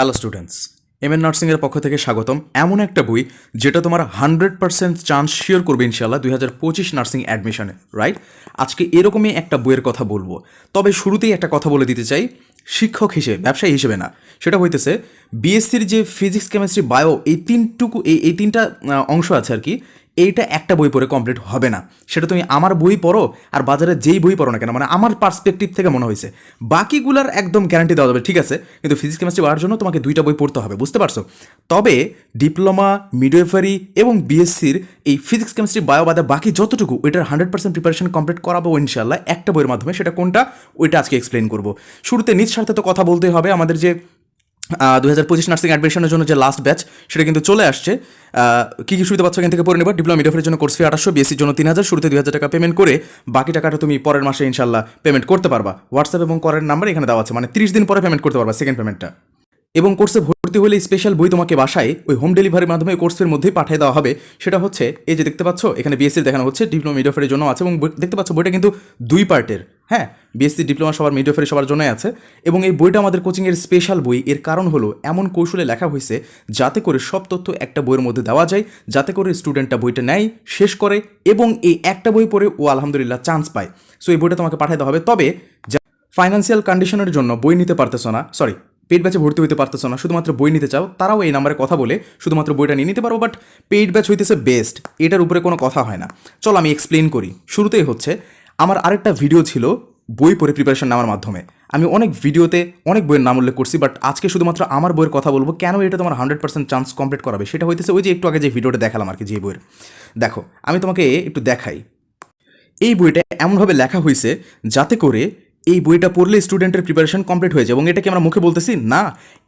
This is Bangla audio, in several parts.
হ্যালো স্টুডেন্টস এম এন নার্সিংয়ের পক্ষ থেকে স্বাগতম। এমন একটা বই যেটা তোমার হান্ড্রেড পার্সেন্ট চান্স শিওর করবে ইনশাল্লাহ দুই হাজার পঁচিশ নার্সিং অ্যাডমিশনে রাইট আজকে এরকমই একটা বইয়ের কথা বলব। তবে শুরুতেই একটা কথা বলে দিতে চাই। শিক্ষক হিসেবে, ব্যবসায়ী হিসেবে না, সেটা হইতেছে বিএসসির যে ফিজিক্স কেমিস্ট্রি বায়ো এই তিনটুকু, এই এই তিনটা অংশ আছে আর কি এইটা একটা বই পড়ে কমপ্লিট হবে না। সেটা তুমি আমার বই পড়ো আর বাজারে যেই বই পড়ো না কেন মানে আমার পার্সপেক্টিভ থেকে মনে হয়েছে। বাকিগুলার একদম গ্যারান্টি দেওয়া যাবে, ঠিক আছে? কিন্তু ফিজিক্স কেমিস্ট্রি পড়ার জন্য তোমাকে দুইটা বই পড়তে হবে, বুঝতে পারছ? তবে ডিপ্লোমা মিডওয়েফারি এবং বিএসসির এই ফিজিক্স কেমিস্ট্রি বায়ো বাদে বাকি যতটুকু, ওইটার হান্ড্রেড পার্সেন্ট প্রিপারেশন কমপ্লিট করাবো ইনশাল্লাহ একটা বইয়ের মাধ্যমে সেটা কোনটা, ওইটা আজকে এক্সপ্লেন করব। শুরুতে নিজ স্বার্থে তো কথা বলতে হবে, আমাদের যে দু হাজার পঁচিশ নার্সিং অ্যাডমিশনের জন্য যে লাস্ট ব্যাচ সেটা কিন্তু চলে আসছে। কি কি সুবিধা পাচ্ছ এখান থেকে পড়ে নেবা ডিপ্লোমা মিডিয়াফের জন্য কোর্স ফি আঠাশশো বিএসসির জন্য তিন হাজার, শুরুতে দুই হাজার টাকা পেমেন্ট করে বাকি টাকাটা তুমি পরের মাসে ইনশাল্লাহ পেমেন্ট করতে পারবা। হোয়াটসঅ্যাপ এবং করের নাম্বার এখানে দেওয়া আছে মানে তিরিশ দিন পরে পেমেন্ট করতে পারবা সেকেন্ড পেমেন্টটা এবং কোর্সে ভর্তি হলে স্পেশাল বই তোমাকে বাসায় ওই হোম ডেলিভারির মাধ্যমে কোর্সের মধ্যেই পাঠিয়ে দেওয়া হবে। সেটা হচ্ছে, এই যে দেখতে পাচ্ছ, এখানে বিএসসি দেখানো হচ্ছে ডিপ্লোমা মিডিয়াফের জন্য আছে এবং দেখতে পাচ্ছ বইটা কিন্তু দুই পার্টের হ্যাঁ বিএসসি ডিপ্লোমা সবার মিডিয়াফের সবার জন্যই আছে। এবং এই বইটা আমাদের কোচিংয়ের স্পেশাল বই। এর কারণ হলো, এমন কৌশলে লেখা হয়েছে, যাতে করে সব তথ্য একটা বইয়ের মধ্যে দেওয়া যায়, যাতে করে স্টুডেন্টটা বইটা নেয়, শেষ করে, এবং এই একটা বই পড়ে ও আলহামদুলিল্লাহ চান্স পায়। সো এই বইটা তোমাকে পাঠাতে হবে। তবে, যা ফাইন্যান্সিয়াল কন্ডিশনের জন্য বই নিতে পারতেছো না সরি পেইড ব্যাচে ভর্তি হতে পারতেছ না, শুধুমাত্র বই নিতে চাও, তারাও এই নাম্বারে কথা বলে শুধুমাত্র বইটা নিয়ে নিতে পারো বাট পেইড ব্যাচ হইতেছে বেস্ট এটার উপরে কোনো কথা হয় না। চলো আমি এক্সপ্লেন করি। শুরুতেই হচ্ছে আমার আরেকটা ভিডিও ছিল বই পড়ে প্রিপারেশন নেওয়ার মাধ্যমে। আমি অনেক ভিডিওতে অনেক বইয়ের নাম উল্লেখ করছি বাট আজকে শুধুমাত্র আমার বইয়ের কথা বলব, কেন এটা তোমার হান্ড্রেড পার্সেন্ট চান্স কমপ্লিট করাবে? সেটা হইতেছে ওই যে একটু আগে যে ভিডিওটা দেখালাম আর কি, যে বইয়ের। দেখো, আমি তোমাকে একটু দেখাই। এই বইটা এমনভাবে লেখা হয়েছে যাতে করে এই বইটা পড়লে স্টুডেন্টের প্রিপারেশন কমপ্লিট হয়ে যায়। এবং এটাকে আমরা মুখে বলতেছি, না,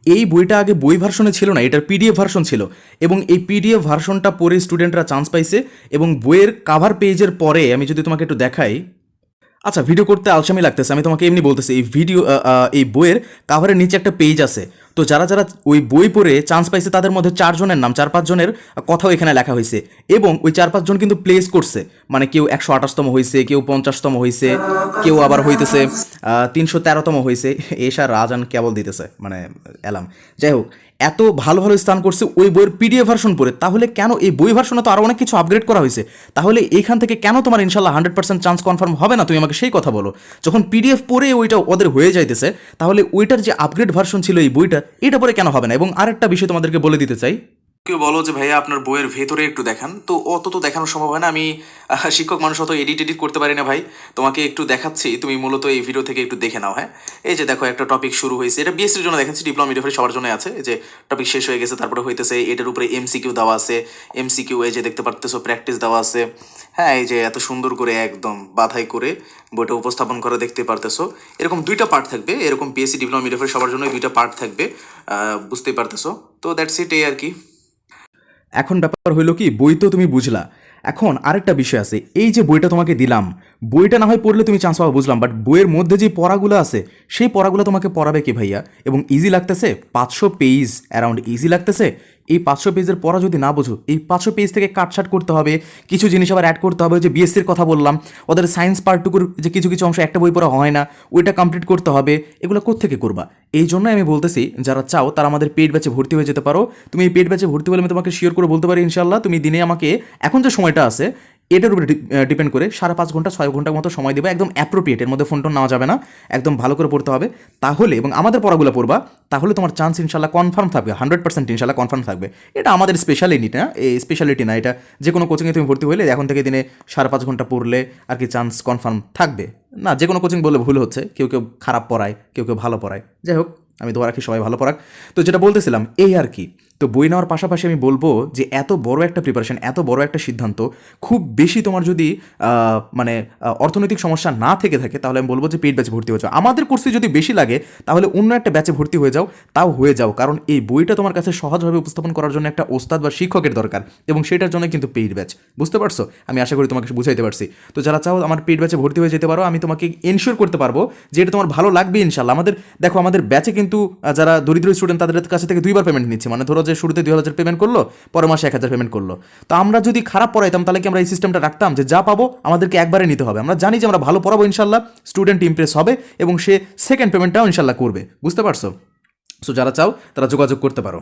এই বইটা আগে বই ভার্সনে ছিল না, এটার পিডিএফ ভার্সন ছিল। এবং এই পিডিএফ ভার্সনটা পড়ে স্টুডেন্টরা চান্স পাইছে এবং বইয়ের কাভার পেজের পরে আমি যদি তোমাকে একটু দেখাই আচ্ছা ভিডিও করতে আলসামি লাগতেছে, আমি তোমাকে এমনি বলতেছি, এই ভিডিও এই বইয়ের কাভারের নিচে একটা পেজ আছে। তো যারা যারা ওই বই পড়ে চান্স পাইছে, তাদের মধ্যে চারজনের নাম, চার পাঁচজনের কথাও এখানে লেখা হয়েছে এবং ওই চার পাঁচজন কিন্তু প্লেস করছে। মানে কেউ একশো আঠাশতম হয়েছে কেউ পঞ্চাশতম হয়েছে কেউ আবার হইতেছে তিনশো তেরোতম হয়েছে এসা রাজান কেবল দিতেছে মানে এলাম যাই হোক এত ভালো ভালো স্থান করছে ওই বইয়ের পিডিএফ ভার্সন পড়ে, তাহলে কেন এই বই ভার্সনে তো আরও অনেক কিছু আপগ্রেড করা হয়েছে? তাহলে এইখান থেকে কেন তোমার ইনশাল্লাহ হান্ড্রেড পার্সেন্ট চান্স কনফার্ম হবে না? তুমি আমাকে সেই কথা বলো। যখন পিডিএফ পড়ে ওইটা ওদের হয়ে যাইতেছে, তাহলে ওইটার যে আপগ্রেড ভার্সন ছিল এই বইটা, এটা পরে কেন হবে না? এবং আরেকটা বিষয় তোমাদেরকে বলে দিতে চাই। কেউ বলো যে, ভাইয়া, আপনার বইয়ের ভেতরে একটু দেখান। তো অত তো দেখানো সম্ভব হয় না। আমি শিক্ষক মানুষ অত এডিট এডিট করতে পারি না, ভাই। তোমাকে একটু দেখাচ্ছি। তুমি মূলত এই ভিডিও থেকে একটু দেখে নাও হ্যাঁ? এই যে দেখো, একটা টপিক শুরু হয়েছে। এটা বিএসসির জন্য দেখাচ্ছি। ডিপ্লোমা মিডিয়াফের সবার জন্য আছে। যে টপিক শেষ হয়ে গেছে, তারপরে হইতেছে এটার উপরে এমসিকিউ দেওয়া আছে। এমসিকিউ এই যে দেখতে পারতেছো প্র্যাকটিস দেওয়া আছে। হ্যাঁ এই যে এত সুন্দর করে একদম বাধাই করে বইটা উপস্থাপন করে দেখতে পারতেছো। এরকম দুইটা পার্ট থাকবে। এরকম পিএসসি ডিপ্লোমা মিডিয়াফের সবার জন্য দুইটা পার্ট থাকবে। বুঝতেই পারতেছো। তো দ্যাটস ইট এই আর কি। এখন ব্যাপার হইল কি, বই তো তুমি বুঝলা। এখন আরেকটা বিষয় আছে, এই যে বইটা তোমাকে দিলাম, বইটা না হয় পড়লে তুমি চান্স পাবো, বুঝলাম বাট বইয়ের মধ্যে যে পড়াগুলো আছে, সেই পড়াগুলো তোমাকে পড়াবে কি ভাইয়া? এবং ইজি লাগতেছে? পাঁচশো পেজ অ্যারাউন্ড ইজি লাগতেছে? এই পাঁচশো পেজের পড়া যদি না বোঝো, এই পাঁচশো পেজ থেকে কাটছাট করতে হবে, কিছু জিনিস আবার অ্যাড করতে হবে যে বিএসসির কথা বললাম, ওদের সায়েন্স পার্টটুকুর যে কিছু কিছু অংশ একটা বই পড়া হয় না, ওইটা কমপ্লিট করতে হবে, এগুলো কোথেকে করবা? এই জন্য আমি বলতেছি, যারা চাও তারা আমাদের পেট ব্যাচে ভর্তি হয়ে যেতে পারো। তুমি এই পেট ব্যাচে ভর্তি হলে আমি তোমাকে শিওর করে বলতে পারি ইনশাল্লাহ তুমি দিনে আমাকে, এখন যে সময়টা আছে এটার উপরে ডিপেন্ড করে সাড়ে পাঁচ ঘণ্টা, ছয় ঘণ্টার মতো সময় দেবে। একদম অ্যাপ্রোপ্রিয়েট এর মধ্যে ফোন টোন নেওয়া যাবে না। একদম ভালো করে পড়তে হবে। তাহলে, এবং আমাদের পড়াগুলো পড়বা, তাহলে তোমার চান্স ইনশাল্লাহ কনফার্ম থাকবে হান্ড্রেড পার্সেন্ট ইনশাল্লাহ কনফার্ম থাকবে। এটা আমাদের স্পেশালিটি না এই স্পেশালিটি না, এটা যে কোনো কোচিংয়ে তুমি ভর্তি হলে এখন থেকে দিনে সাড়ে পাঁচ ঘণ্টা পড়লে আর কি চান্স কনফার্ম থাকবে। না, যে কোনো কোচিং বললে ভুল হচ্ছে। কেউ কেউ খারাপ পড়ায়, কেউ কেউ ভালো পড়ায়। যাই হোক আমি দোয়া রাখি, সবাই ভালো পড়াক। তো যেটা বলতেছিলাম, এই আর কি। তো বই নেওয়ার পাশাপাশি আমি বলব যে, এত বড় একটা প্রিপারেশন এত বড় একটা সিদ্ধান্ত, খুব বেশি তোমার যদি মানে অর্থনৈতিক সমস্যা না থেকে থাকে, তাহলে আমি বলব যে পেড ব্যাচে ভর্তি হয়ে যাও। আমাদের কোর্সে যদি বেশি লাগে, তাহলে অন্য একটা ব্যাচে ভর্তি হয়ে যাও, তাও হয়ে যাও। কারণ এই বইটা তোমার কাছে সহজভাবে উপস্থাপন করার জন্য একটা ওস্তাদ বা শিক্ষকের দরকার, এবং সেটার জন্য কিন্তু পেইড ব্যাচ বুঝতে পারছ? আমি আশা করি তোমাকে বুঝাইতে পারছি। তো যারা চাও আমার পেইড ব্যাচে ভর্তি হয়ে যেতে পারো, আমি তোমাকে এনশিওর করতে পারব যে, এটা তোমার ভালো লাগবে ইনশাল্লাহ আমাদের, দেখো, আমাদের ব্যাচে কিন্তু যারা দরিদ্র স্টুডেন্ট তাদের কাছে থেকে দুইবার পেমেন্ট নিচ্ছে। মানে ধরো যে শুরুতে দুই হাজার পেমেন্ট করল, পরের মাসে এক হাজার পেমেন্ট করল। তো আমরা যদি খারাপ পড়াইতাম, তাহলে কি আমরা এই সিস্টেমটা রাখতাম? যে যা পাবো আমাদেরকে একবারে নিতে হবে। আমরা জানি যে আমরা ভালো পড়াবো, ইনশাল্লাহ স্টুডেন্ট ইমপ্রেস হবে এবং সে সেকেন্ড পেমেন্টটাও ইনশাল্লাহ করবে। বুঝতে পারছ? সো যারা চাও, তারা যোগাযোগ করতে পারো।